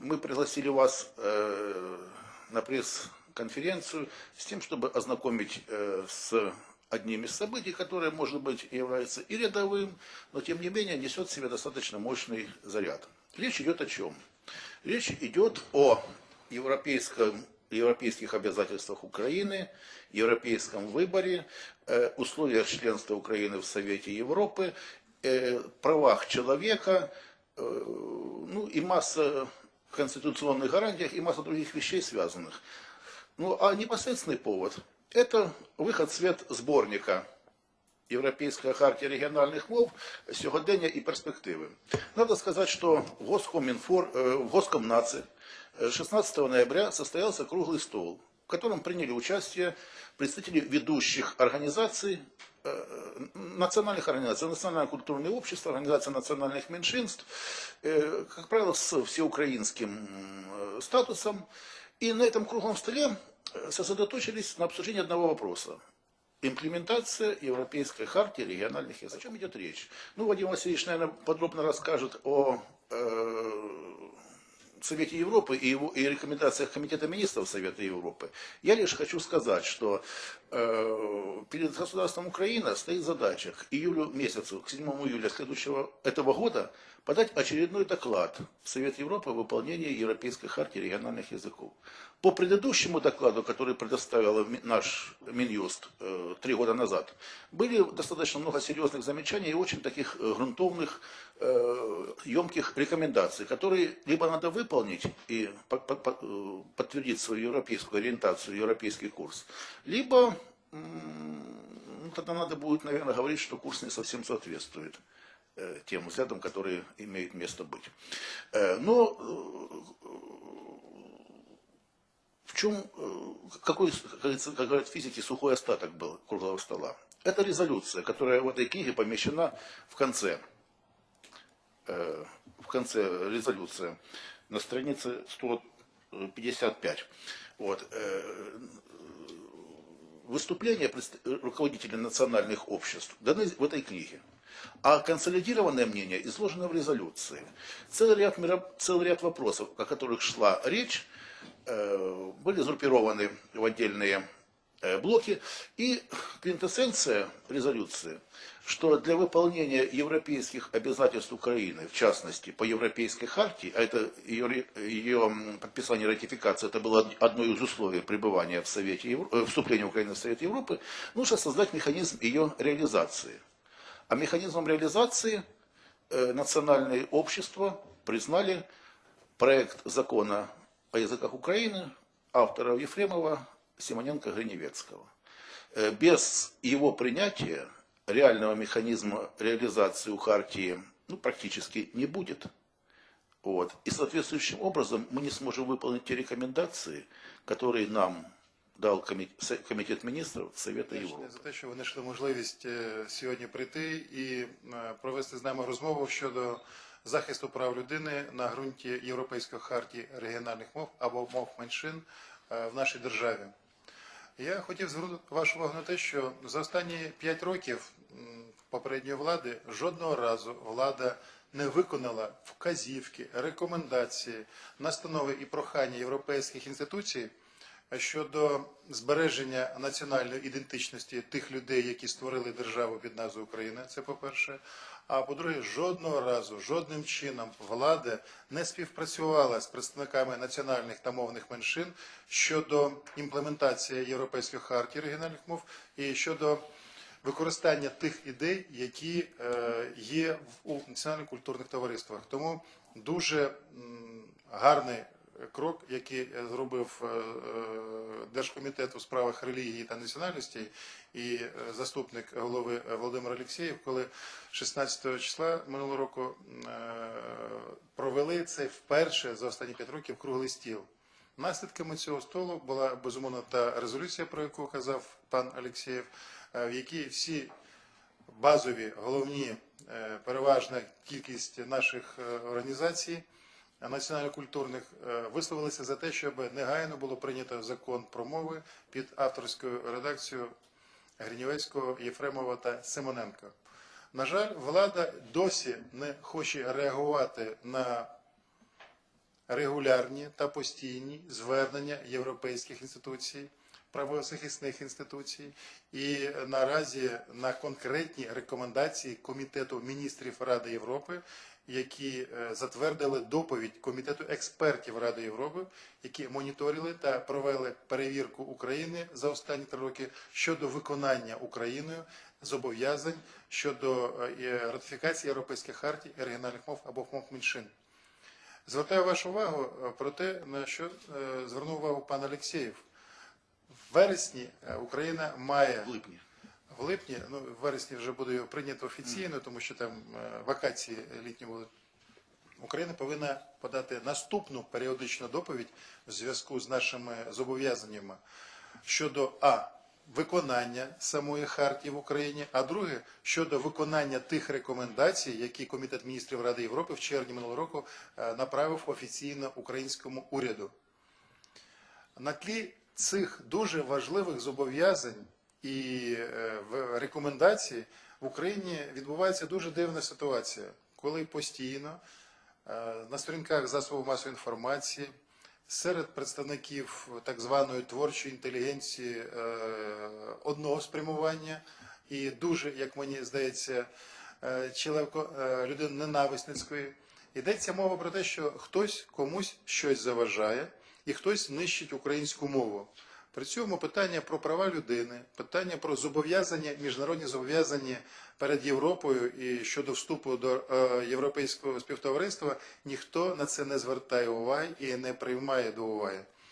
мы пригласили вас э, на пресс-конференцию с тем, чтобы ознакомить э, с одним из событий, которое, может быть, является и рядовым, но, тем не менее, несет в себе достаточно мощный заряд. Речь идет о чем? Речь идет о европейском, европейских обязательствах Украины, европейском выборе, э, условиях членства Украины в Совете Европы, э, правах человека, э, ну и масса конституционных гарантиях и масса других вещей связанных. Ну а непосредственный повод – это выход в свет сборника Європейська хартія регіональних мов сьогодення і перспективи. Надо сказать, что в Госкоминфор, э, в Госкомнаце э, 16 ноября состоялся круглый стол, в котором приняли участие представители ведущих организаций, э, национальных организаций, Национальное культурное общество, Организация национальных меньшинств, э, как правило, с всеукраинским э, статусом. И на этом круглом столе э, сосредоточились на обсуждении одного вопроса. Имплементация Европейской хартии региональных языков. О чем идет речь? Ну, Вадим Васильевич, наверное, подробно расскажет о э, Совете Европы и, его, и рекомендациях Комитета министров Совета Европы. Я лишь хочу сказать, что э, перед государством Украина стоит задача к июлю месяцу, к 7 июля следующего этого года подать очередной доклад в Совет Европы о выполнении Европейской хартии региональных языков. По предыдущему докладу, который предоставил наш Минюст э, три года назад, были достаточно много серьезных замечаний и очень таких э, грунтовных, э, емких рекомендаций, которые либо надо выполнить и по- по- по- э, подтвердить свою европейскую ориентацию, европейский курс, либо ну, тогда надо будет, наверное, говорить, что курс не совсем соответствует э, тем взглядам, которые имеют место быть. Э, Но в чем, какой, как говорят физики, сухой остаток был круглого стола? Это резолюция, которая в этой книге помещена в конце, в конце резолюции, на странице 155. Вот. э, Выступления руководителей национальных обществ даны в этой книге. А консолидированное мнение изложено в резолюции. Целый ряд, целый ряд вопросов, о которых шла речь, э, были сгруппированы в отдельные э, блоки. И квинтэссенция резолюции, что для выполнения европейских обязательств Украины, в частности, по Европейской хартии, а это ее, ее подписание ратификации, это было од- одно из условий пребывания в Совете Евро- э, вступления Украины в Совет Европы, нужно создать механизм ее реализации. А механизмом реализации э, национальные общества признали проект закона о языках Украины авторов Ефремова, Симоненко, Гриневецкого. Э, Без его принятия реального механизма реализации у Хартии ну, практически не будет. Вот. И соответствующим образом мы не сможем выполнить те рекомендации, которые нам дал коми- Со- Комитет министров Совета Вдячний Европы. за те, що ви знайшли можливість е, сьогодні прийти і е, провести з нами розмову щодо захисту прав людини на ґрунті Європейської хартії регіональних мов або мов меншин е, в нашій державі. Я хотів звернути вашу увагу на те, що за останні п'ять років попередньої влади жодного разу влада не виконала вказівки, рекомендації, настанови і прохання європейських інституцій щодо збереження національної ідентичності тих людей, які створили державу під назвою Україна. Це по-перше. А по-друге, жодного разу, жодним чином влада не співпрацювала з представниками національних та мовних меншин щодо імплементації Європейської хартії регіональних мов і щодо використання тих ідей, які е, є у національно-культурних товариствах. Тому дуже гарний крок, який е, зробив е, е, Держкомітет у справах релігії та національностей і заступник голови Володимир Олексєєв, коли 16 числа минулого року провели цей вперше за останні 5 років круглий стіл. Наслідками цього столу була безумовно та резолюція, про яку казав пан Олексєєв, в якій всі базові, головні, переважна кількість наших організацій національно-культурних е, висловилися за те, щоб негайно було прийнято закон про мови під авторською редакцією Гринівецького, Єфремова та Симоненка. На жаль, влада досі не хоче реагувати на регулярні та постійні звернення європейських інституцій, правозахисних інституцій, і наразі на конкретні рекомендації Комітету міністрів Ради Європи, які е, затвердили доповідь Комітету експертів Ради Європи, які моніторили та провели перевірку України за останні три роки щодо виконання Україною зобов'язань щодо е, ратифікації Європейських хартій регіональних мов або мов меншин. Звертаю вашу увагу е, про те, на що звернув увагу пан Алєксєєв. В вересні Україна має В липні. В липні, ну в вересні вже буде його прийнято офіційно, тому що там е, вакації літні будуть. Україна повинна подати наступну періодичну доповідь в зв'язку з нашими зобов'язаннями щодо а. Виконання самої хартії в Україні, а друге щодо виконання тих рекомендацій, які Комітет міністрів Ради Європи в червні минулого року е, направив офіційно українському уряду. На тлі цих дуже важливих зобов'язань і е, в- рекомендацій в Україні відбувається дуже дивна ситуація, коли постійно е, на сторінках засобів масової інформації серед представників так званої творчої інтелігенції е, одного спрямування і дуже, як мені здається, чоловіко людини ненависницької. Йдеться мова про те, що хтось комусь щось заважає і хтось нищить українську мову. При цьому питання про права людини, питання про зобов'язання, міжнародні зобов'язання перед Європою і щодо вступу до е, європейського співтовариства, ніхто на це не звертає уваги і не приймає до уваги.